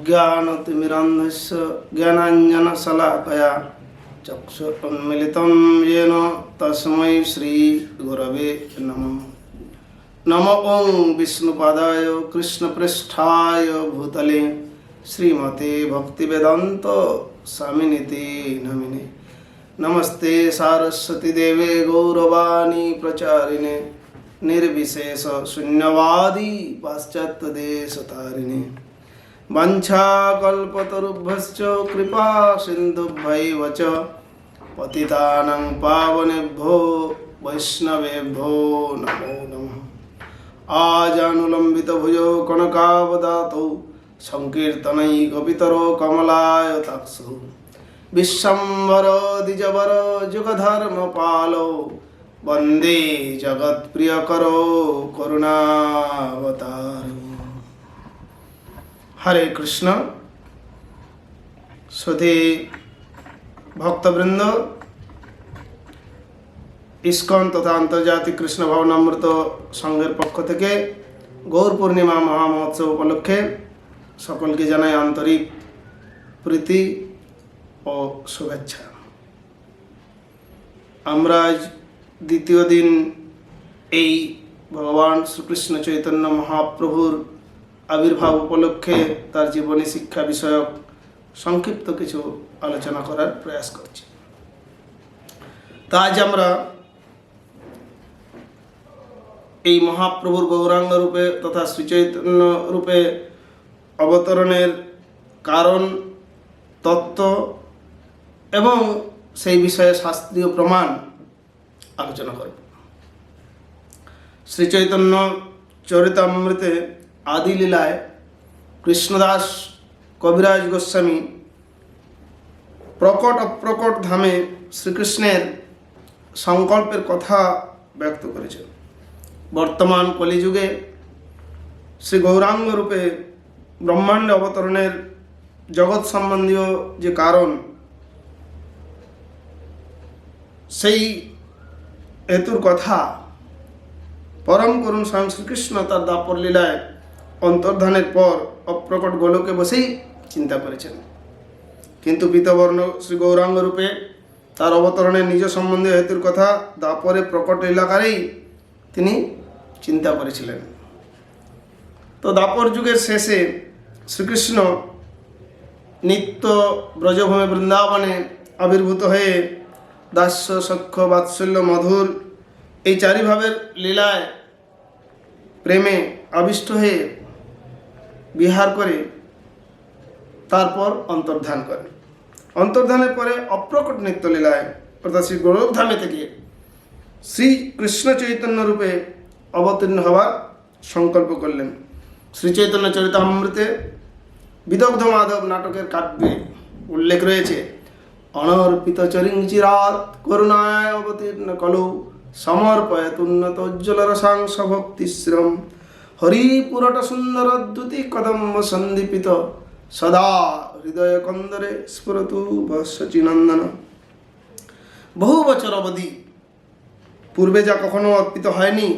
অজ্ঞানতিমিরন্ধস্য জ্ঞানাঞ্জনশলাকয়া চক্ষুন্মিলিতম येन তস্मै শ্রীগুরবে নমঃ নম ওং বিষ্ণুপাদায় কৃষ্ণপৃষ্ঠায় ভূতলে শ্রীমতে ভক্তিবেদান্ত স্বামিনীতি নমিনে নমস্তে সারস্বতী দেবে গৌরবাণী প্রচারিণে निर्विशेष शून्यवादी पाश्चात्य देश तारिणी वंशाकल्पतरुभ्यश्च कृपा सिन्धुभ्यैव च पतितानां पावनेभ्यो वैष्णवेभ्यो नमो नमः आजानुलम्बितभुजो कनकावदातौ सङ्कीर्तनैकपितरो कमलायताक्षौ विश्वम्भरो द्विजवर जुगधर्मपालौ वन्दे जगत्प्रियकरो करुणावतार হরে কৃষ্ণ। সুধী ভক্তবৃন্দ, ইস্কন তথা আন্তর্জাতিক কৃষ্ণ ভবনামৃত সংঘের পক্ষ থেকে গৌর পূর্ণিমা মহামহোৎসব উপলক্ষে সকলকে জানাই আন্তরিক প্রীতি ও শুভেচ্ছা। আমরা আজ দ্বিতীয় দিন এই ভগবান শ্রীকৃষ্ণ চৈতন্য মহাপ্রভুর আবির্ভাব উপলক্ষে তার জীবনী শিক্ষা বিষয়ক সংক্ষিপ্ত কিছু আলোচনা করার প্রয়াস করছি। তা আজ আমরা এই মহাপ্রভুর গৌরাঙ্গ রূপে তথা শ্রীচৈতন্য রূপে অবতরণের কারণ, তত্ত্ব এবং সেই বিষয়ে শাস্ত্রীয় প্রমাণ আলোচনা করব। শ্রীচৈতন্য চরিতামৃতে আদি লীলায় কৃষ্ণদাস কবিরাজ গোস্বামী প্রকট অপ্রকট ধামে শ্রীকৃষ্ণের সংকল্পের কথা ব্যক্ত করেছেন। বর্তমান কলিযুগে শ্রী গৌরাঙ্গ রূপে ব্রহ্মাণ্ডে অবতরণের জগৎ সম্বন্ধীয় যে কারণ, সেই হেতুর কথা পরম করুণ স্বয়ং শ্রীকৃষ্ণ তার দাপর লীলায় অন্তর্ধানের পর অপ্রকট গোলকে বসেই চিন্তা করেছেন। কিন্তু পীতবর্ণ শ্রী গৌরাঙ্গ রূপে তার অবতরণের নিজ সম্বন্ধীয় হেতুর কথা দাপরে প্রকট লীলাকারেই তিনি চিন্তা করেছিলেন। তো দাপর যুগের শেষে শ্রীকৃষ্ণ নিত্য ব্রজভূমি বৃন্দাবনে আবির্ভূত হয়ে দাস্য, সখ্য, বাৎসল্য, মধুর এই চারি ভাবের লীলায় প্রেমে আবিষ্ট হয়ে বিহার করে, তারপর অন্তর্ধান করে। অন্তর্ধানের পরে অপ্রকট নৃত্য লীলায় অর্থাৎ শ্রী গৌরবধামে থেকে শ্রী কৃষ্ণ চৈতন্য রূপে অবতীর্ণ হওয়ার সংকল্প করলেন। শ্রী চৈতন্য চরিতামৃতে বিদগ্ধ মাধব নাটকের কাব্যে উল্লেখ রয়েছে, অনর্পিত চরিঞ্চিরাত করুণায় অবতীর্ণ কলৌ, সমর্পয়ত উন্নত উজ্জ্বল রসাংশ ভক্তিশ্রম হরিপুরট সুন্দর দ্যুতি কদম্ব সন্দীপিত। সদা হৃদয় কন্দরে স্ফুরতু বৎসচিনন্দন বহু বছর অবধি পূর্বে যা কখনো অর্পিত হয়নি,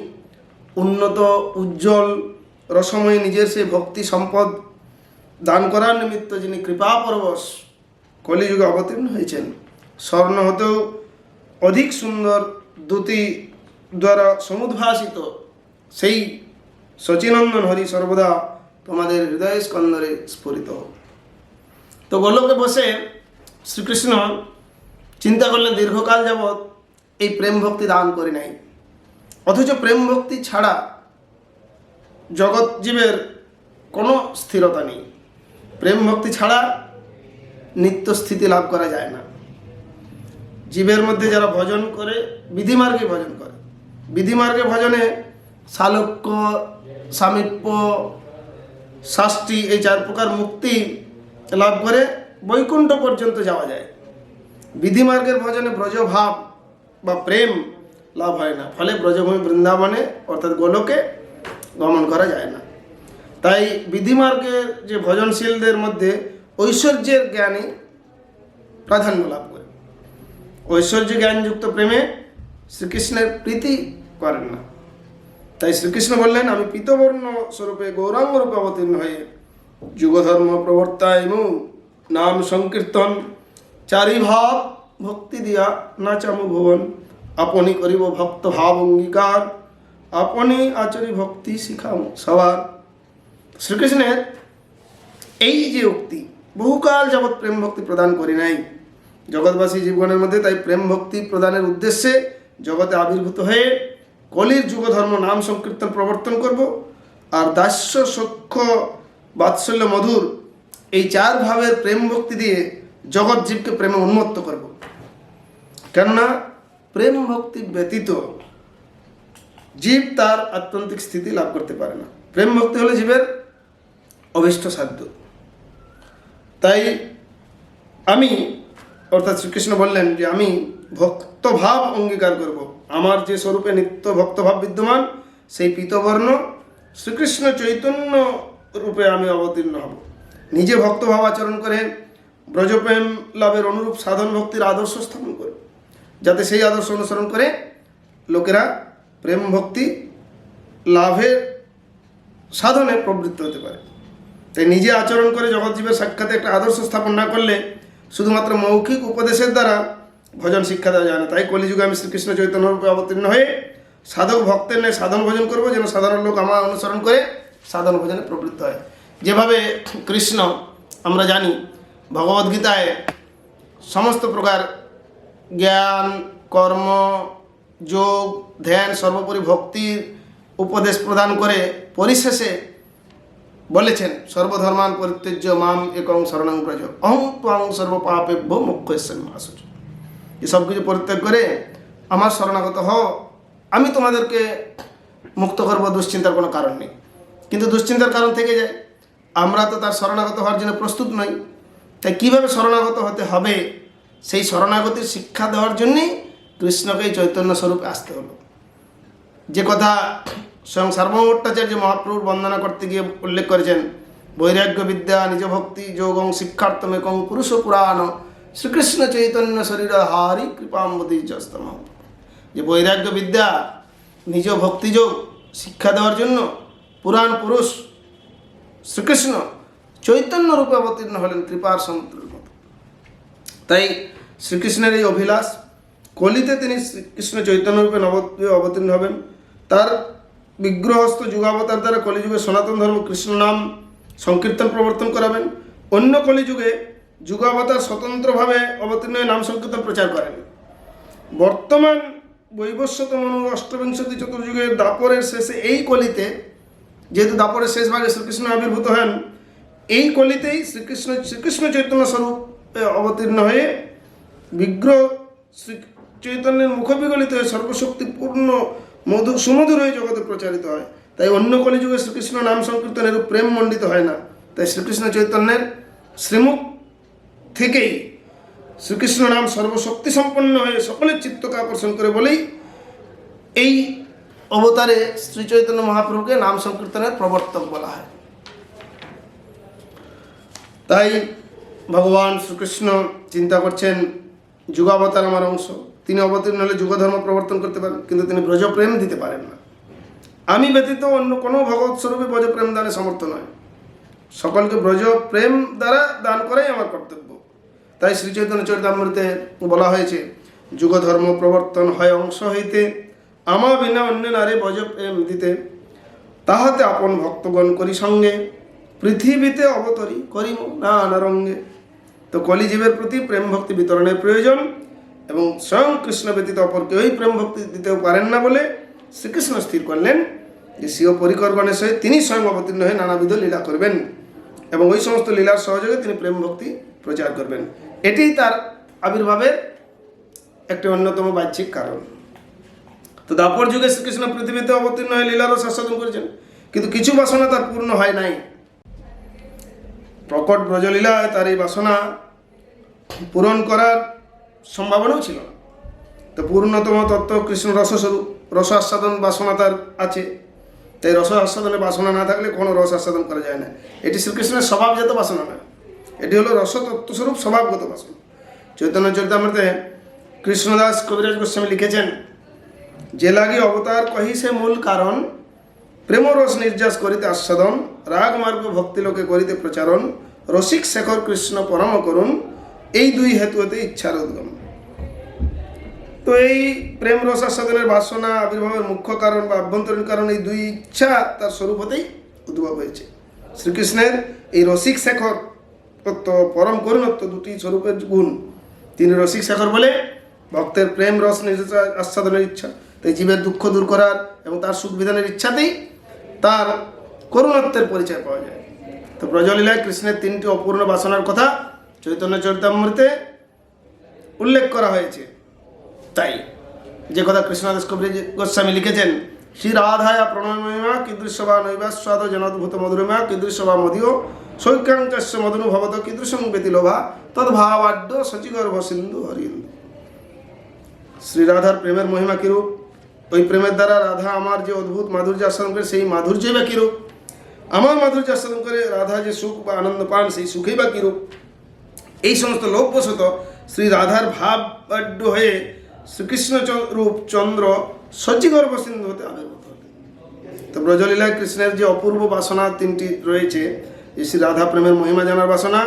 উন্নত, উজ্জ্বল, রসময় নিজের সেই ভক্তি সম্পদ দান করার নিমিত্ত যিনি কৃপা পরবশ কলিযুগে অবতীর্ণ হয়েছেন, স্বর্ণ হতেও অধিক সুন্দর দ্যুতি দ্বারা সমুদ্ভাসিত সেই শচীনন্দন হরি সর্বদা তোমাদের হৃদয় স্কন্দরে স্ফুরিত। হোক। তো গোলকে বসে শ্রীকৃষ্ণ চিন্তা করলেন, দীর্ঘকাল যাবৎ এই প্রেম ভক্তি দান করে নাই। অথচ প্রেম ভক্তি ছাড়া জগৎ জীবের কোনো স্থিরতা নেই। প্রেম ভক্তি ছাড়া নিত্য স্থিতি লাভ করা যায় না। জীবের মধ্যে যারা ভজন করে, বিধিমার্গে ভজন করে। বিধিমার্গে ভজনে সালোক্য সামীপ্য শাস্তি, এই চার প্রকার মুক্তি লাভ করে বৈকুণ্ঠ পর্যন্ত যাওয়া যায়। বিধিমার্গের ভজনে ব্রজভাব বা প্রেম লাভ হয় না। ফলে ব্রজভূমি বৃন্দাবনে, অর্থাৎ গোলকে, গমন করা যায় না। তাই বিধিমার্গের যে ভজনশীলদের মধ্যে ঐশ্বর্যের জ্ঞানই প্রাধান্য লাভ করে। ঐশ্বর্য জ্ঞানযুক্ত প্রেমে শ্রীকৃষ্ণের প্রীতি করেন না। তাই শ্রীকৃষ্ণ বললেন, আমি পীতবর্ণ স্বরূপে গৌরাঙ্গ রূপে অবতীর্ণ হয়ে যুগধর্ম প্রবর্তায় নাম সংকীর্তন চারি ভাব ভক্তি দিয়া নাচামু ভুবন। আপনি করিব ভক্ত ভাব অঙ্গীকার, আপনি আচরি ভক্তি শিখাম সবার। শ্রীকৃষ্ণের এই যে উক্তি, বহুকাল যাবৎ প্রেম ভক্তি প্রদান করি নাই। জগৎবাসী জীবনের মধ্যে তাই প্রেম ভক্তি প্রদানের উদ্দেশ্যে জগতে আবির্ভূত হয়ে কলির যুগ ধর্ম নাম সংকীর্তন প্রবর্তন করব। আর দাস্য সক্ষ বাৎসল্য মধুর এই চার ভাবের প্রেম ভক্তি দিয়ে জগৎ জীবকে প্রেমে উন্মত্ত করব। কেননা প্রেম ভক্তি ব্যতীত জীব তার আত্যন্তিক স্থিতি লাভ করতে পারে না। প্রেম ভক্তি হলো জীবের অভিষ্ট সাধ্য। তাই আমি, অর্থাৎ শ্রীকৃষ্ণ বললেন যে আমি ভক্তভাব অঙ্গীকার করব। আমার যে স্বরূপে নিত্য ভক্তভাব বিদ্যমান, সেই পীতবর্ণ শ্রীকৃষ্ণ চৈতন্য রূপে আমি অবতীর্ণ হব। নিজে ভক্তভাব আচরণ করে ব্রজপ্রেম লাভের অনুরূপ সাধন ভক্তির আদর্শ স্থাপন করে। যাতে সেই আদর্শ অনুসরণ করে লোকেরা প্রেম ভক্তি লাভের সাধনে প্রবৃত্ত হতে পারে। তাই নিজে আচরণ করে জগৎজীবের সাক্ষাতে একটা আদর্শ স্থাপন না করলে শুধুমাত্র মৌখিক উপদেশের দ্বারা ভজন শিক্ষা দেওয়া যায় না। তাই কলিযুগে আমি শ্রীকৃষ্ণ চৈতন্য রূপে অবতীর্ণ হয়ে সাধক ভক্তের ন্যায় সাধন ভজন করব, যেন সাধারণ লোক আমার অনুসরণ করে সাধন ভোজনে প্রবৃত্ত হয়। যেভাবে কৃষ্ণ, আমরা জানি ভগবদ্গীতায় সমস্ত প্রকার জ্ঞান, কর্ম, যোগ, ধ্যান, সর্বোপরি ভক্তির উপদেশ প্রদান করে পরিশেষে বলেছেন, সর্বধর্মান পরিত্যজ্য মাম একং শরণং ব্রজ। অহং ত্বং সর্বপাপেভ্য মুখ্যস্য মাসুচ এসব কিছু পরিত্যাগ করে আমার শরণাগত হও। আমি তোমাদেরকে মুক্ত করব, দুশ্চিন্তার কোনো কারণ নেই। কিন্তু দুশ্চিন্তার কারণ থেকে যায়। আমরা তো তার শরণাগত হওয়ার জন্য প্রস্তুত নই। তাই কীভাবে শরণাগত হতে হবে? সেই শরণাগতির শিক্ষা দেওয়ার জন্যেই কৃষ্ণকে এই চৈতন্য স্বরূপে আসতে হলো। যে কথা স্বয়ং সার্বভৌম ভট্টাচার্য মহাপ্রভুর বন্দনা করতে গিয়ে উল্লেখ করেছেন বৈরাগ্য বিদ্যা নিজ ভক্তি, যোগং শিক্ষার্থমেকং পুরুষ পুরাণ শ্রীকৃষ্ণ চৈতন্য শরীর হারি কৃপাম্বতী জস্তম যে বৈরাগ্য বিদ্যা নিজ ভক্তিযোগ শিক্ষা দেওয়ার জন্য পুরাণ পুরুষ শ্রীকৃষ্ণ চৈতন্য রূপে অবতীর্ণ হলেন কৃপার সমুদ্রের মতো। তাই শ্রীকৃষ্ণের এই অভিলাষ, কলিতে তিনি শ্রীকৃষ্ণ চৈতন্য রূপে নব, অবতীর্ণ হবেন। তার বিগ্রহস্থ যুগাবতার দ্বারা কলিযুগে সনাতন ধর্ম কৃষ্ণ নাম সংকীর্তন প্রবর্তন করাবেন। অন্য কলিযুগে যুগাবতার স্বতন্ত্রভাবে অবতীর্ণ নাম সংকীর্তন প্রচার করেন। বর্তমান বৈবস্বত মনু অষ্টবিংশতি চতুর্যুগের দাপরের শেষে এই কলিতে, যেহেতু দাপরের শেষ ভাগে শ্রীকৃষ্ণ আবির্ভূত হন, এই কলিতেই শ্রীকৃষ্ণ শ্রীকৃষ্ণ চৈতন্য স্বরূপ অবতীর্ণ হয়ে বিগ্রহ শ্রী চৈতন্যের মুখবিগলিত হয়ে সর্বশক্তিপূর্ণ মধু, সুমধুর হয়ে জগতে প্রচারিত হয়। তাই অন্য কলিযুগে শ্রীকৃষ্ণ নাম সংকীর্তনের প্রেম মণ্ডিত হয় না। তাই শ্রীকৃষ্ণ চৈতন্যের শ্রীমুখ থেকেই শ্রীকৃষ্ণ নাম সর্বশক্তি সম্পন্ন হয়ে সকলের চিত্তকে আকর্ষণ করে বলেই এই অবতারে শ্রী চৈতন্য মহাপ্রভুকে নাম সংকীর্তনের প্রবর্তক বলা হয়। তাই ভগবান শ্রীকৃষ্ণ চিন্তা করছেন, যুগাবতার আমার অংশ। তিনি অবতীর্ণ হলে যুগধর্ম প্রবর্তন করতে পারেন, কিন্তু তিনি ব্রজপ্রেম দিতে পারেন না। আমি ব্যতীত অন্য কোনো ভগবত স্বরূপে ব্রজপ্রেম দানে সমর্থ নয়। সকলকে ব্রজ প্রেম দ্বারা দান করাই আমার কর্তব্য। তাই শ্রী চৈতন্য চরিতামৃতে বলা হয়েছে, যুগধর্ম প্রবর্তন হয় অংশ হইতে, আমা বিনা অন্য নারে ব্রজ প্রেম দিতে। তাহাতে আপন ভক্তগণ করি সঙ্গে, পৃথিবীতে অবতরি করিম না রঙ্গে। তো কলিজীবের প্রতি প্রেম ভক্তি বিতরণের প্রয়োজন এবং স্বয়ং কৃষ্ণ ব্যতীত অপর কেউই প্রেম ভক্তি দিতেও পারেন না বলে শ্রীকৃষ্ণ স্থির করলেন যে স্বীয় পরিকর্গণের সহিত তিনি স্বয়ং অবতীর্ণ হয়ে নানাবিধ লীলা করবেন এবং ওই সমস্ত লীলার সহযোগে তিনি প্রেম ভক্তি প্রচার করবেন। এটিই তার আবির্ভাবের একটি অন্যতম বাহ্যিক কারণ। তো দাপর যুগে শ্রীকৃষ্ণ পৃথিবীতে অবতীর্ণ হয়ে লীলারও শাসন করেছেন। কিন্তু কিছু বাসনা তার পূর্ণ হয় নাই। প্রকট ব্রজলীলায় তার এই বাসনা পূরণ করার সম্ভাবনাও ছিল না। তো পূর্ণতম তত্ত্ব কৃষ্ণ রসস্বরূপ রস আস্বাদন বাসনা তার আছে। তাই রস আস্বাদনের বাসনা না থাকলে কোনো রস আস্বাদন করা যায় না। এটি শ্রীকৃষ্ণের স্বভাবজাত বাসনা নয় এটি হলো রস তত্ত্বস্বরূপ স্বভাবগত বাসনা চৈতন্য চরিতামৃতে কৃষ্ণদাস কবিরাজ গোস্বামী লিখেছেন, যে লাগি অবতার কহি সে মূল কারণ, প্রেমরস নির্যাস করিতে আস্বাদন রাগ মার্গ ভক্তি লোকে করিতে প্রচারণ, রসিক শেখর কৃষ্ণ পরম করুন এই দুই হেতু হতে ইচ্ছার উদ্গম। তো এই প্রেম রস আস্বাদনের বাসনা, আবির্ভাবের মুখ্য কারণ বা আভ্যন্তরীণ কারণ, এই দুই ইচ্ছা তার স্বরূপ হতেই উদ্ভব হয়েছে। শ্রীকৃষ্ণের এই রসিক শেখর তত্ত্ব পরম করুণত্ব দুটি স্বরূপের গুণ। তিনি রসিক শেখর বলে, ভক্তের প্রেম, রস আস্বাদনের ইচ্ছা। তাই জীবের দুঃখ দূর করার এবং তার সুখ বিধানের ইচ্ছাতেই তার করুণত্বের পরিচয় পাওয়া যায়। তো ব্রজলীলায় কৃষ্ণের তিনটি অপূর্ণ বাসনার কথা চৈতন্য চরিতামৃতে উল্লেখ করা হয়েছে। তাই যে কথা কৃষ্ণদাস কবির গোস্বামী লিখেছেন, শ্রী রাধায়া প্রণয়মা কীদৃশবা নৈবাস্বাদ জনদ্ভূত মধুরমা কীদৃশবা মদীয় সৌখ্যাঙ্কস্য মদনুভবত কীদৃশং ব্যতিলোভা তদ্ভাবাড্য শচিগর্ভ সিন্ধু হরিন্দু শ্রী রাধার প্রেমের মহিমা কিরূপ? ওই প্রেমের দ্বারা রাধা আমার যে অদ্ভুত মাধুর্য আস্বাদন করে, সেই মাধুর্যই বা কিরূপ? আমার মাধুর্য আস্বাদন করে রাধা যে সুখ বা আনন্দ পান, সেই সুখেই বা কিরূপ? এই সমস্ত লোকবশত শ্রী রাধার ভাব ভাবাঢ্য হয়ে শ্রীকৃষ্ণ রূপ চন্দ্র সজ্জিগর্ভ সিন্ধু হতে আবির্ভূত তো ব্রজলীলায় কৃষ্ণের যে অপূর্ব বাসনা তিনটি রয়েছে শ্রী রাধা প্রেমের মহিমা জানার বাসনা,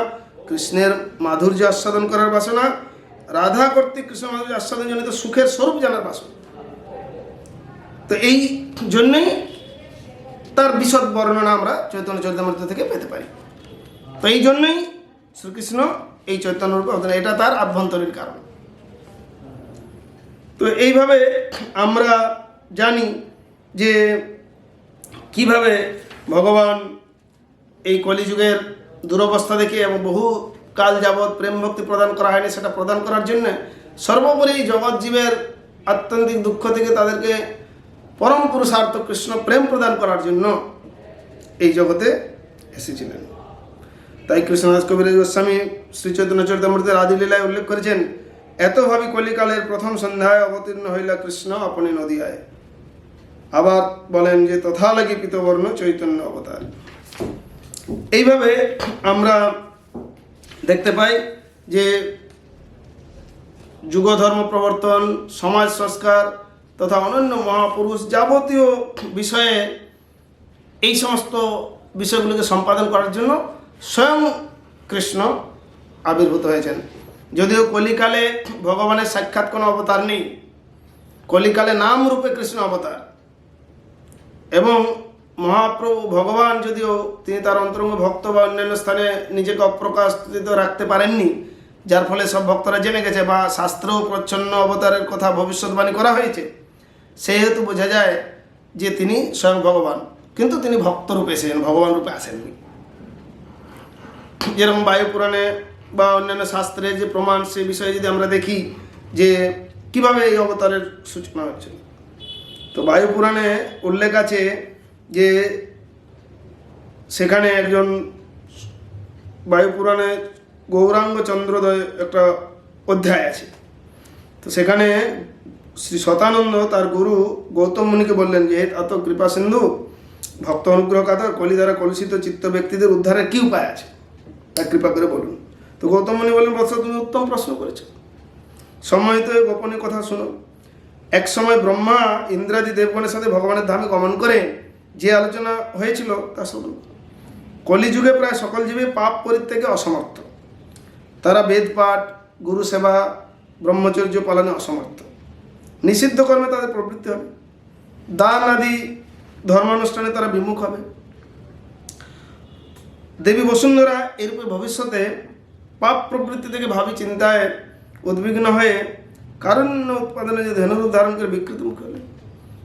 কৃষ্ণের মাধুর্য আস্বাদন করার বাসনা, রাধা কর্তৃক কৃষ্ণ মাধুর্য আস্বাদন জনিত সুখের স্বরূপ জানার বাসনা। তো এই জন্যই তার বিশদ বর্ণনা আমরা চৈতন্য চরিতামৃত থেকে পেতে পারি। তো এই জন্যই শ্রীকৃষ্ণ এই চৈতন্য রূপে অবতার এটা তার আভ্যন্তরীণ কারণ। তো এইভাবে আমরা জানি যে কীভাবে ভগবান এই কলিযুগের দুরবস্থা দেখে এবং বহু কাল যাবৎ প্রেম ভক্তি প্রদান করা হয়নি, সেটা প্রদান করার জন্য সর্বোপরি জগৎ জীবের আত্যন্তিক দুঃখ থেকে তাদেরকে পরম পুরুষার্থ কৃষ্ণ প্রেম প্রদান করার জন্য এই জগতে এসেছিলেন। তাই কৃষ্ণদাস কবির গোস্বামী শ্রী চৈতন্য চরিতামৃতের আদিলীলায় উল্লেখ করেছেন, এত ভাবি কলিকালের প্রথম সন্ধ্যায় অবতীর্ণ হইলা কৃষ্ণ আপনি নদিয়ায়। আবার বলেন যে তথা লাগি পিতবর্ণ চৈতন্য অবতার। এইভাবে আমরা দেখতে পাই যে যুগ ধর্ম প্রবর্তন, সমাজ সংস্কার তথা অনন্য মহাপুরুষ যাবতীয় বিষয়ে এই সমস্ত বিষয়গুলোকে সম্পাদন করার জন্য স্বয়ং কৃষ্ণ আবির্ভূত হয়েছেন। যদিও কলিকালে ভগবানের সাক্ষাৎ কোনো অবতার নেই, কলিকালে নাম রূপে কৃষ্ণ অবতার এবং মহাপ্রভু ভগবান যদিও তিনি তার অন্তরঙ্গ ভক্ত বা অন্যান্য স্থানে নিজেকে অপ্রকাশিত রাখতে পারেননি, যার ফলে সব ভক্তরা জেনে গেছে বা শাস্ত্র প্রচ্ছন্ন অবতারের কথা ভবিষ্যৎবাণী করা হয়েছে। সেহেতু বোঝা যায় যে তিনি স্বয়ং ভগবান, কিন্তু তিনি ভক্ত রূপে এসেছেন, ভগবান রূপে আসেননি। যেরকম বায়ু পুরাণে বা অন্যান্য শাস্ত্রে যে প্রমাণ, সে বিষয়ে যদি আমরা দেখি যে কীভাবে এই অবতারের সূচনা হচ্ছে। তো বায়ু পুরাণে উল্লেখ আছে যে সেখানে একজন বায়ু পুরাণে গৌরাঙ্গ চন্দ্রোদয় একটা অধ্যায় আছে। তো সেখানে শ্রী শতানন্দ তার গুরু গৌতম মুনিকে বললেন যে এত কৃপা সিন্ধু, ভক্ত অনুগ্রহ কাতর, কলি দ্বারা কলুষিত চিত্ত ব্যক্তিদের উদ্ধারের কি উপায় আছে? তা কৃপা করে বলুন। তো গৌতম মুনি বললেন বৎস তুমি উত্তম প্রশ্ন করেছ। সময়ত গোপনীয় কথা শুনো। এক সময় ব্রহ্মা ইন্দ্রাদি দেবগণের সাথে ভগবানের ধামে গমন করে যে আলোচনা হয়েছিল তা শুনুন কলিযুগে প্রায় সকল জীবে পাপ পরিত্যাগে অসমর্থ। তারা বেদ পাঠ, গুরু সেবা, ব্রহ্মচর্য পালনে অসমর্থ। নিষিদ্ধ কর্মে তাদের প্রবৃত্তি হবে। দান আদি ধর্মানুষ্ঠানে তারা বিমুখ হবে। দেবী বসুন্ধরা এরূপে ভবিষ্যতে পাপ প্রবৃত্তি থেকে ভাবি চিন্তায় উদ্বিগ্ন হয়ে কারণ্য উৎপাদনে যে ধেনুরূপ ধারণ করে বিকৃত মুখ হলেন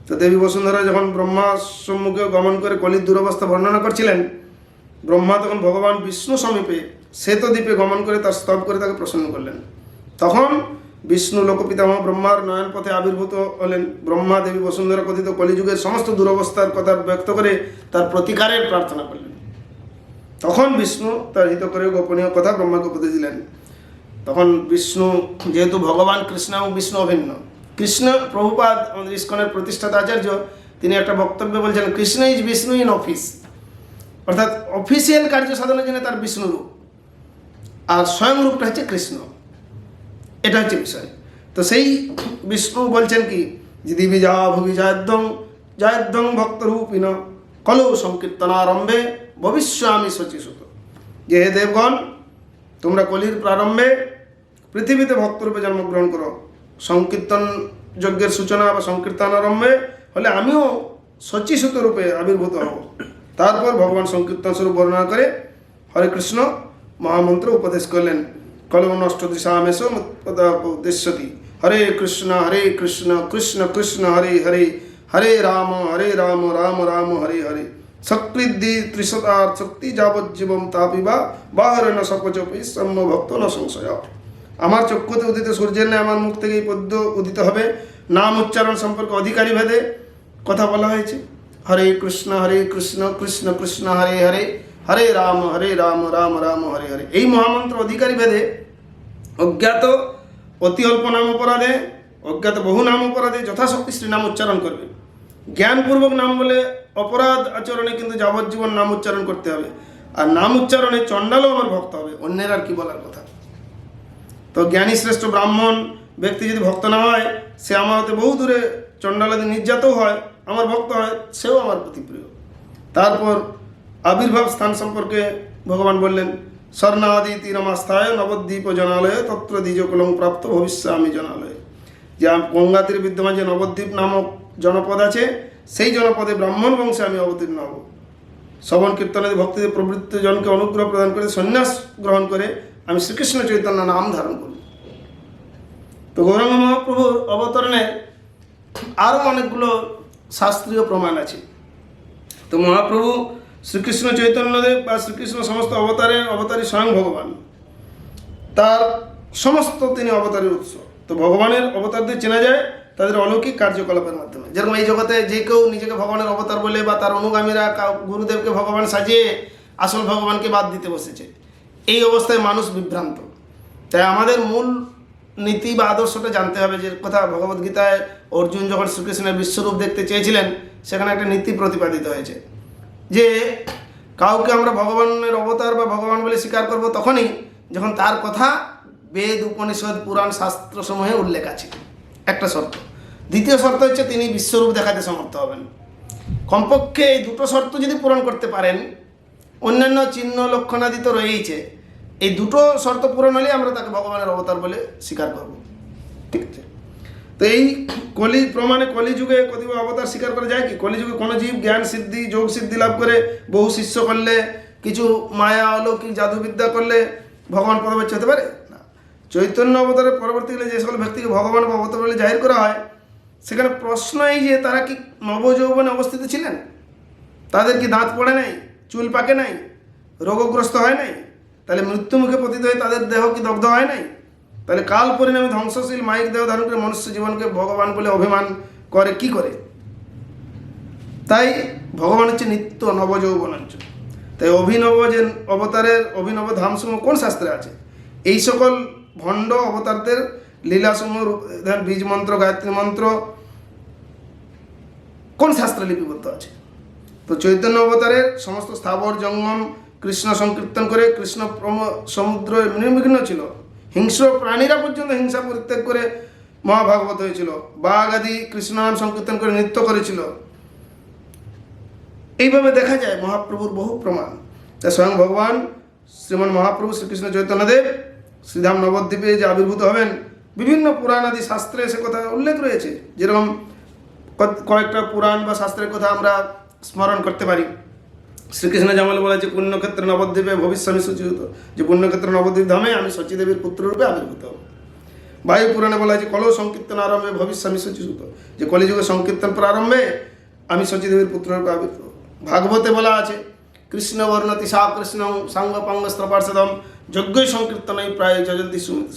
তো দেবী বসুন্ধরা যখন ব্রহ্মা সম্মুখে গমন করে কলির দুরবস্থা বর্ণনা করছিলেন, ব্রহ্মা তখন ভগবান বিষ্ণু সমীপে শ্বেত দ্বীপে গমন করে তার স্তব করে তাকে প্রসন্ন করলেন। তখন বিষ্ণু লোকপিতামহ ব্রহ্মার নয়ন পথে আবির্ভূত হলেন। ব্রহ্মা দেবী বসুন্ধরা কথিত কলিযুগের সমস্ত দুরবস্থার কথা ব্যক্ত করে তার প্রতিকারের প্রার্থনা করলেন। তখন বিষ্ণু তার হিত করে গোপনীয় কথা ব্রহ্মাকে উপদেশ দিলেন। তখন বিষ্ণু যেহেতু ভগবান কৃষ্ণ এবং বিষ্ণু অভিন্ন কৃষ্ণ প্রভুপাদ আমাদের ইস্কনের প্রতিষ্ঠাতা আচার্য, তিনি একটা বক্তব্যে বলছেন, Krishna is Vishnu in office. অর্থাৎ অফিসিয়াল কার্য সাধনের জন্য তার বিষ্ণু রূপ। আর স্বয়ং রূপটা হচ্ছে কৃষ্ণ। এটা হচ্ছে বিষয়। তো সেই বিষ্ণু বলছেন কি যে দিবি যা ভুবি জয়দ্দং জয়দ্দং ভক্তরূপিণ কলৌ সংকীর্তনারম্ভে ভবিষ্যামি শচীসুত যে হে দেবগণ, তোমরা কলির প্রারম্ভে পৃথিবীতে ভক্তরূপে জন্মগ্রহণ করো। সংকীর্তন যজ্ঞের সূচনা বা সংকীর্তন আরম্ভে হলে আমিও সচিসূত রূপে আবির্ভূত হব। তারপর ভগবান সংকীর্তন স্বরূপ বর্ণনা করে হরে কৃষ্ণ মহামন্ত্র উপদেশ করলেন। কলম নষ্ট দিশামেশ উদ্দেশ্যতি। হরে কৃষ্ণ হরে কৃষ্ণ কৃষ্ণ কৃষ্ণ, হরে হরে হরে রাম হরে রাম রাম রাম, হরে হরে। সকৃদ্ধি ত্রিশতার শক্তি যাবজ্জীবম তাপিবা বাহরেণ সকচপি সম্য ভক্ত ন সংশয়। আমার চক্ষুতে উদিত সূর্যের ন্যায় আমার মুখ থেকে এই পদ্য উদিত হবে। নাম উচ্চারণ সম্পর্কে অধিকারী ভেদে কথা বলা হয়েছে। হরে কৃষ্ণ হরে কৃষ্ণ কৃষ্ণ কৃষ্ণ, হরে হরে হরে রাম হরে রাম রাম রাম, হরে হরে। এই মহামন্ত্র অধিকারী ভেদে অজ্ঞাত অতি অল্প নাম অপরাধে, অজ্ঞাত বহু নাম অপরাধে যথাশক্তি শ্রীনাম উচ্চারণ করবে। জ্ঞানপূর্বক নাম বলে অপরাধ আচরণে কিন্তু যাবজ্জীবন নাম উচ্চারণ করতে হবে। আর নাম উচ্চারণে চণ্ডালও আমার ভক্ত হবে। অন্যের আর কি বলার কথা? তো জ্ঞানী শ্রেষ্ঠ ব্রাহ্মণ ব্যক্তি যদি ভক্ত না হয়, সে আমার হতে বহু দূরে চণ্ডালাদি নির্যাতও হয়, আমার ভক্ত হয়, সেও আমার প্রতি প্রিয়। তারপর আবির্ভাব স্থান সম্পর্কে ভগবান বললেন স্বর্ণাদি তীরমাস্থায় নবদ্বীপ জনালয়ে তত্র দ্বিজকুলং প্রাপ্ত ভবিষ্য আমি জনালয়ে। যে গঙ্গা তীর বিদ্যমান যে নবদ্বীপ নামক জনপদ আছে, সেই জনপদে ব্রাহ্মণ বংশে আমি অবতীর্ণ হব। শ্রবণ কীর্তনাদি ভক্তিদের প্রবৃত্ত জনকে অনুগ্রহ প্রদান করে, সন্ন্যাস গ্রহণ করে আমি শ্রীকৃষ্ণ চৈতন্য নাম ধারণ করি। তো গৌরাঙ্গ মহাপ্রভুর অবতরণে আরও অনেকগুলো শাস্ত্রীয় প্রমাণ আছে। তো মহাপ্রভু শ্রীকৃষ্ণ চৈতন্যদেব বা শ্রীকৃষ্ণ সমস্ত অবতারে, অবতারী স্বয়ং ভগবান। তার সমস্ত তিনি অবতারের উৎস। তো ভগবানের অবতারদের চেনা যায়, তাদের অলৌকিক কার্যকলাপের মাধ্যমে। যেরকম এই জগতে যে কেউ নিজেকে ভগবানের অবতার বলে বা তার অনুগামীরা গুরুদেবকে ভগবান সাজিয়ে আসল ভগবানকে বাদ দিতে বসেছে। এই অবস্থায় মানুষ বিভ্রান্ত। তাই আমাদের মূল নীতি বা আদর্শটা জানতে হবে যে কথা ভগবদ্গীতায় অর্জুন যখন শ্রীকৃষ্ণের বিশ্বরূপ দেখতে চেয়েছিলেন, সেখানে একটা নীতি প্রতিপাদিত হয়েছে যে কাউকে আমরা ভগবানের অবতার বা ভগবান বলে স্বীকার করব তখনই যখন তার কথা বেদ, উপনিষদ, পুরাণ, শাস্ত্রসমূহে উল্লেখ আছে। একটা শর্ত। দ্বিতীয় শর্ত হচ্ছে তিনি বিশ্বরূপ দেখাতে সমর্থ হবেন। কমপক্ষে এই দুটো শর্ত যদি পূরণ করতে পারেন অন্যান্য চিহ্ন লক্ষণাদি তো রয়েইছে। এই দুটো শর্ত পূরণ হলে আমরা তাকে ভগবানের অবতার বলে স্বীকার করব। ঠিক আছে? তো এই কলি প্রমাণে কলিযুগে কতিপয় অবতার স্বীকার করা যায় কি? কলিযুগে কোনো জীব জ্ঞান সিদ্ধি, যোগ সিদ্ধি লাভ করে বহু শিষ্য করলে, কিছু মায়া, অলৌকিক, জাদুবিদ্যা করলে ভগবান পদবাচ্য হতে পারে? না। চৈতন্য অবতারের পরবর্তীকালে যে সকল ব্যক্তিকে ভগবান অবতার বলে জাহির করা হয়, সেখানে প্রশ্ন এই যে তারা কি নবযৌবনে অবস্থিত ছিলেন? তাদের কি দাঁত পড়ে নাই? চুল পাকে নাই? রোগগ্রস্ত হয় নাই? তাহলে মৃত্যুমুখে পতিত হয়ে তাদের দেহ কি দগ্ধ হয় নাই? তাহলে কাল পরিণামে ধ্বংসশীল মাইক দেহ ধারণ করে মনুষ্য জীবনকে ভগবান বলে অভিমান করে, কি করে? তাই ভগবান হচ্ছে নিত্য নবযৌবনাঞ্চ। তাই অভিনব যে অবতারের অভিনব ধামসমূহ কোন শাস্ত্রে আছে? এই সকল ভণ্ড অবতারদের লীলাসমূহ বীজ মন্ত্র, গায়ত্রী মন্ত্র কোন শাস্ত্রে লিপিবদ্ধ আছে? তো চৈতন্য অবতারের সমস্ত স্থাবর, জঙ্গম, কৃষ্ণ সংকীর্তন করে কৃষ্ণ সমুদ্র নির্বিঘ্ন ছিল। হিংস্র প্রাণীরা পর্যন্ত হিংসা পরিত্যাগ করে মহাভাগবত হয়েছিল। বাঘ আদি কৃষ্ণ নাম সংকীর্তন করে নৃত্য করেছিল। এইভাবে দেখা যায় মহাপ্রভুর বহু প্রমাণ। তা স্বয়ং ভগবান শ্রীমন মহাপ্রভু শ্রীকৃষ্ণ চৈতন্যদেব শ্রীধাম নবদ্বীপে যে আবির্ভূত হবেন, বিভিন্ন পুরাণ আদি শাস্ত্রে সে কথা উল্লেখ রয়েছে। যেরকম কয়েকটা পুরাণ বা শাস্ত্রের কথা আমরা স্মরণ করতে পারি। শ্রীকৃষ্ণ জামাল বলেছে পুণ্যক্ষেত্র নবদ্বীপে ভবিষ্যমি সূচিত যে পুণ্যক্ষেত্র নবদ্বীপ ধামে আমি সচিদেবীর পুত্ররূপে আবির্ভূত হব। বায়ু পুরাণে বলা হয়েছে কল সংকীর্তন আরম্ভে ভবিষ্যমি সূচিত যে কলিযুগে সংকীর্তন প্রারম্ভে আমি সচিদেবীর পুত্ররূপে আবির্ভূত ভাগবতে বলা আছে, কৃষ্ণ বর্ণতি সা কৃষ্ণ সাঙ্গ পাঙ্গস্ত্র পার্শ্বদম যজ্ঞই সংকীর্তনই প্রায় যজন্তি সুমিত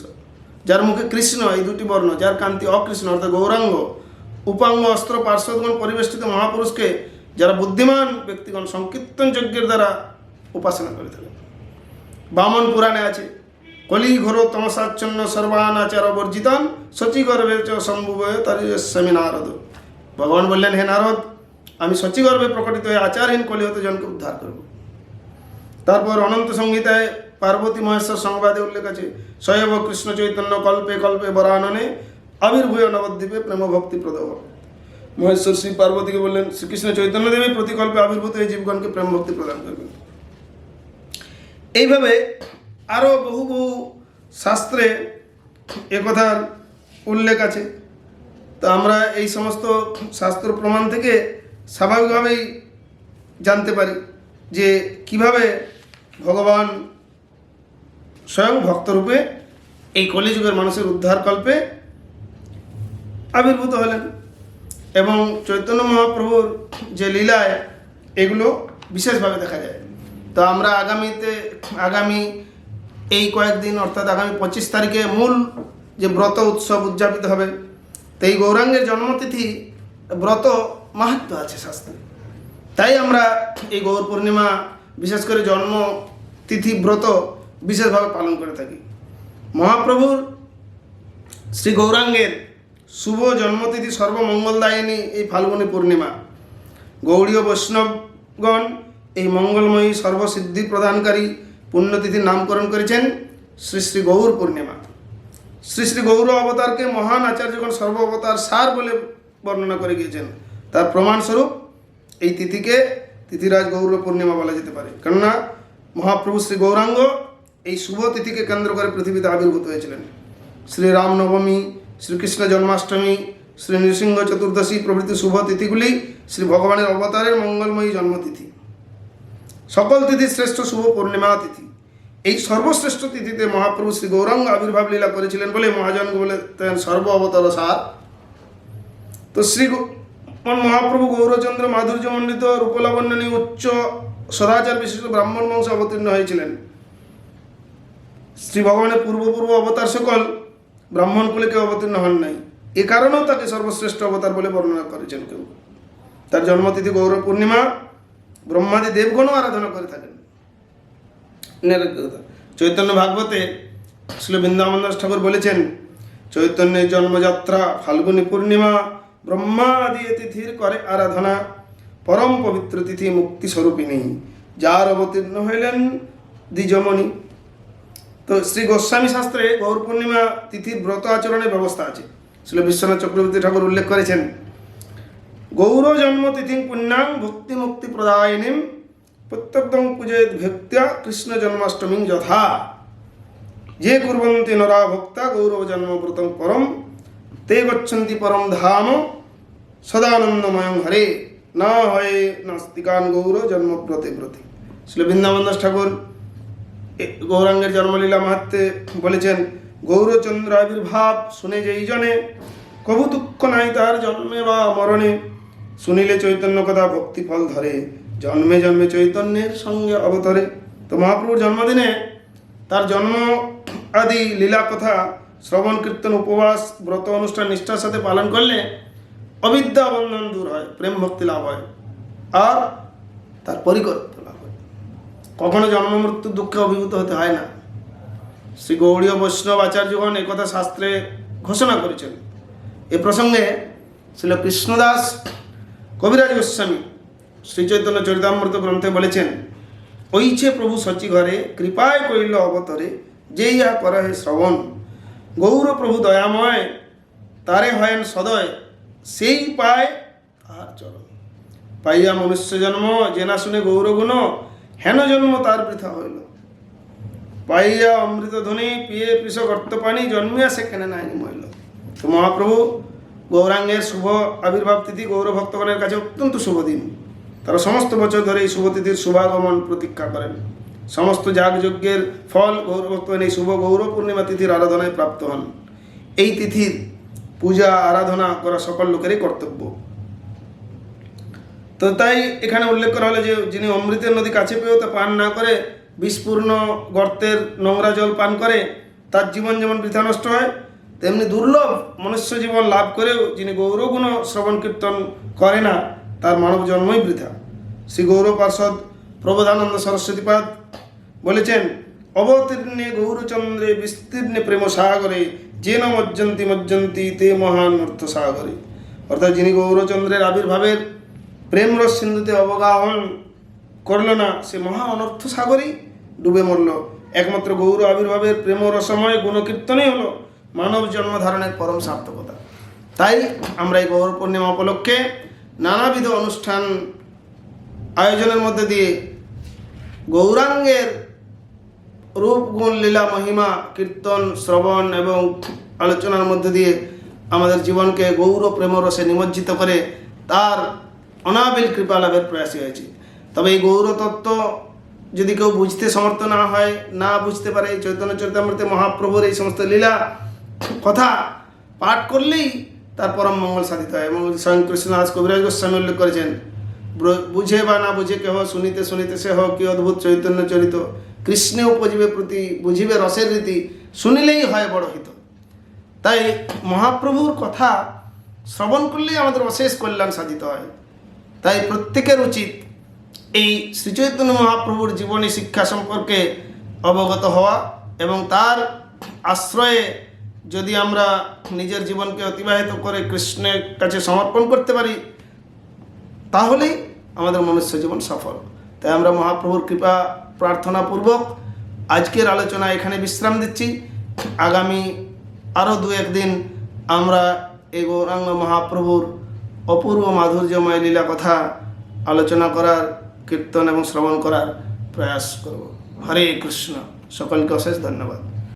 যার মুখে কৃষ্ণ এই দুটি বর্ণ, যার কান্তি অকৃষ্ণ, অর্থাৎ গৌরাঙ্গ, উপাঙ্গ অস্ত্র পার্শ্বদগণ পরিবেষ্টিত মহাপুরুষকে যারা বুদ্ধিমান ব্যক্তিগণ সংকীর্তন যজ্ঞের দ্বারা উপাসনা করে থাকেন। বামন পুরাণে আছে, কলি ঘোর তমসাচ্ছন্ন সর্বানাচার বর্জিতান সচি গর্ভে চ সম্ভুবয় তারিস্বামী নারদ। ভগবান বললেন, হে নারদ, আমি সচি গর্ভে প্রকটিত হয়ে আচারহীন কলি হতে জনকে উদ্ধার করব। তারপর অনন্ত সংহিতায় পার্বতী মহেশ্বর সংবাদে উল্লেখ আছে শৈব কৃষ্ণ চৈতন্য কল্পে কল্পে বরাননে আবির্ভূয় নবদ্বীপে প্রেম ভক্তি প্রদব মহেশ্বর শ্রী পার্বতীকে বললেন, শ্রীকৃষ্ণ চৈতন্য দেবী প্রতিকল্পে আবির্ভূত এই জীবগণকে প্রেম ভক্তি প্রদান করবেন। এইভাবে আরও বহু বহু শাস্ত্রে একথার উল্লেখ আছে। তো আমরা এই সমস্ত শাস্ত্র প্রমাণ থেকে স্বাভাবিকভাবেই জানতে পারি যে কীভাবে ভগবান স্বয়ং ভক্তরূপে এই কলিযুগের মানুষের উদ্ধারকল্পে আবির্ভূত হলেন। এবং চৈতন্য মহাপ্রভুর যে লীলায় এগুলো বিশেষভাবে দেখা যায়। তো আমরা আগামীতে, আগামী এই কয়েকদিন, অর্থাৎ আগামী পঁচিশ তারিখে মূল যে ব্রত উৎসব উদযাপিত হবে তো এই গৌরাঙ্গের জন্মতিথি ব্রত মাহাত্ম আছে শাস্ত্রে। তাই আমরা এই গৌর পূর্ণিমা, বিশেষ করে জন্ম তিথি ব্রত বিশেষভাবে পালন করে থাকি। মহাপ্রভুর শ্রী গৌরাঙ্গের শুভ জন্মতিথি সর্বমঙ্গলদায়িনী এই ফাল্গুনী পূর্ণিমা। গৌড়ীয় বৈষ্ণবগণ এই মঙ্গলময়ী সর্বসিদ্ধি প্রদানকারী পুণ্যতিথির নামকরণ করেছেন শ্রী শ্রী গৌর পূর্ণিমা। শ্রী শ্রী গৌর অবতারকে মহান আচার্যগণ সর্ব অবতার সার বলে বর্ণনা করে গিয়েছেন। তার প্রমাণস্বরূপ এই তিথিকে তিথিরাজ গৌর পূর্ণিমা বলা যেতে পারে। কেননা মহাপ্রভু শ্রী গৌরাঙ্গ এই শুভ তিথিকে কেন্দ্র করে পৃথিবীতে আবির্ভূত হয়েছিলেন। শ্রী রামনবমী শ্রীকৃষ্ণ জন্মাষ্টমী, শ্রী নৃসিংহ চতুর্দশী প্রভৃতি শুভ তিথিগুলি শ্রী ভগবানের অবতারের মঙ্গলময়ী জন্মতিথি। সকল তিথি শ্রেষ্ঠ শুভ পূর্ণিমা তিথি। এই সর্বশ্রেষ্ঠ তিথিতে মহাপ্রভু শ্রী গৌরাঙ্গ আবির্ভাব লীলা করেছিলেন বলে মহাজন বলে সর্ব অবতার সার। তো শ্রী মহাপ্রভু গৌরচন্দ্র মাধুর্যমণ্ডিত রূপলাবণ্যনী উচ্চ সদাচার বিশিষ্ট ব্রাহ্মণ বংশে অবতীর্ণ হয়েছিলেন। শ্রী ভগবানের পূর্বপূর্ব অবতার সকল ব্রাহ্মণ কুলে কেউ অবতীর্ণ হন নাই। এ কারণেও তাকে সর্বশ্রেষ্ঠ অবতার বলে বর্ণনা করেছেন কেউ। তার জন্মতিথি গৌর পূর্ণিমা, ব্রহ্মাদি দেবগণও আরাধনা করে থাকেন। চৈতন্য ভাগবতে শ্রী বৃন্দাবন দাস ঠাকুর বলেছেন, চৈতন্যের জন্মযাত্রা, ফাল্গুনী পূর্ণিমা, ব্রহ্মাদি তিথির করে আরাধনা, পরম পবিত্র তিথি মুক্তি স্বরূপিণী। যার অবতীর্ণ হইলেন দ্বিজমণি। তো শ্রী গোস্বামী শাস্ত্রে গৌর পূর্ণিমা তিথির ব্রত আচরণের ব্যবস্থা আছে। শ্রী বিশ্বনাথ চক্রবর্তী ঠাকুর উল্লেখ করেছেন, গৌর জন্মতিথি পুণ্যাং ভক্তি মুক্তি প্রদায়িনীম প্রত্যক্তং পূজেত ভক্ত্যা কৃষ্ণ জন্মাষ্টমী যথা। যে কুর্বন্তি নরা ভক্তা গৌরব জন্মব্রতং পরম, তে গচ্ছন্তি পরম ধাম সদানন্দময়ং হরে। না হয় নাস্তিকান গৌর জন্মব্রতে ব্রতে শ্রী বৃন্দাবন দাস ঠাকুর গৌরাঙ্গের জন্মলীলা মাহাত্মে বলেছেন গৌরচন্দ্র আবির্ভাব শুনে যেই জনে কবু দুঃখ নাই তার জন্মে বা মরণে। শুনিলে চৈতন্য কথা ভক্তি ফল ধরে, জন্মে জন্মে চৈতন্যের সঙ্গে অবতরে। তো মহাপ্রভুর জন্মদিনে তার জন্ম আদি লীলা কথা, শ্রবণ, কীর্তন, উপবাস, ব্রত অনুষ্ঠান, নিষ্ঠার সাথে পালন করলে অবিদ্যা বন্ধন দূর হয়, প্রেম ভক্তি লাভ হয়। আর তার হয় কখনো জন্ম মৃত্যুর দুঃখে অভিভূত হতে হয় না। শ্রী গৌড়ীয় বৈষ্ণব আচার্যগণ একথা শাস্ত্রে ঘোষণা করেছেন। এ প্রসঙ্গে ছিল কৃষ্ণদাস কবিরাজ গোস্বামী শ্রী চৈতন্য চরিতামৃত গ্রন্থে বলেছেন ওইছে প্রভু সচি ঘরে, কৃপায় করিল অবতরে যেই ইহা করহে শ্রবণ। গৌর প্রভু দয়াময়, তারে হয়েন সদয়, সেই পায় তাহার চরণ। পাইয়া মনুষ্য জন্ম, জেনা শুনে গৌরগুণ হেন জন্ম তার বৃথা হইল। পাইয়া অমৃত ধ্বনি পিয়ে পিস গর্ত পানি জন্মিয়া সে কেনে নাই মহিল তো মহাপ্রভু, গৌরাঙ্গের শুভ আবির্ভাব তিথি গৌর ভক্তগণের কাছে অত্যন্ত শুভ দিন। তারা সমস্ত বছর ধরে এই শুভ তিথির শুভাগমন প্রতীক্ষা করেন। সমস্ত যাগযজ্ঞের ফল গৌর ভক্তগণ এই শুভ গৌর পূর্ণিমা তিথির আরাধনায় প্রাপ্ত হন। এই তিথির পূজা, আরাধনা করা সকল লোকেরই কর্তব্য। তো তাই এখানে উল্লেখ করা হলো যে যিনি অমৃতের নদী কাছে পেয়েও তা পান না করে, বিষপূর্ণ গর্তের নোংরা জল পান করে, তার জীবন যেমন বৃথা নষ্ট হয়, তেমনি দুর্লভ মনুষ্য জীবন লাভ করেও যিনি গৌরগুণ শ্রবণ কীর্তন করে না, তার মানব জন্মই বৃথা। শ্রী গৌর পার্ষদ প্রবোধানন্দ সরস্বতীপাদ বলেছেন, অবতীর্ণে গৌরচন্দ্রে বিস্তীর্ণে প্রেম সাগরে, যে মজ্জন্তী মজ্জন্তি তে মহান অর্থ সাগরে। অর্থাৎ যিনি গৌরচন্দ্রের আবির্ভাবের প্রেম রস সিন্ধুতে অবগাহন করল না, সে মহা অনর্থ সাগরেই ডুবে মরল। একমাত্র গৌর আবির্ভাবের প্রেম রসময় গুণকীর্তনই হলো মানব জন্ম ধারণের পরম সার্থকতা। তাই আমরা এই গৌর পূর্ণিমা উপলক্ষে নানাবিধ অনুষ্ঠান আয়োজনের মধ্যে দিয়ে গৌরাঙ্গের রূপ গুণ লীলা, মহিমা, কীর্তন, শ্রবণ এবং আলোচনার মধ্যে দিয়ে আমাদের জীবনকে গৌর প্রেমরসে নিমজ্জিত করে তার অনাবিল কৃপা লাভের প্রয়াসী হয়েছে। তবে এই গৌরতত্ত্ব যদি কেউ বুঝতে সমর্থ না হয়, না বুঝতে পারে, চৈতন্য চরিতামৃতে মহাপ্রভুর এই সমস্ত লীলা কথা পাঠ করলেই তার পরম মঙ্গল সাধিত হয়। এবং স্বয়ং কৃষ্ণদাস কবিরাজ গোস্বামী উল্লেখ করেছেন বুঝে বা না বুঝে কেহ শুনিতে শুনিতে সে হোক, কি অদ্ভুত চৈতন্য চরিত। কৃষ্ণে উপজীবে প্রতি বুঝিবে রসের রীতি, শুনিলেই হয় বড় হিত। তাই মহাপ্রভুর কথা শ্রবণ করলেই আমাদের অশেষ কল্যাণ সাধিত হয়। তাই প্রত্যেকের উচিত এই শ্রীচৈতন্য মহাপ্রভুর জীবনী শিক্ষা সম্পর্কে অবগত হওয়া এবং তার আশ্রয়ে যদি আমরা নিজের জীবনকে অতিবাহিত করে কৃষ্ণের কাছে সমর্পণ করতে পারি, তাহলেই আমাদের মনুষ্য জীবন সফল। তাই আমরা মহাপ্রভুর কৃপা, প্রার্থনা পূর্বক আজকের আলোচনা এখানে বিশ্রাম দিচ্ছি। আগামী আরও দু একদিন আমরা এই গৌরাঙ্গ মহাপ্রভুর অপূর্ব মাধুর্যময় লীলা কথা আলোচনা করার, কীর্তন এবং শ্রবণ করার প্রয়াস করব। হরে কৃষ্ণ। সকলকে অশেষ ধন্যবাদ।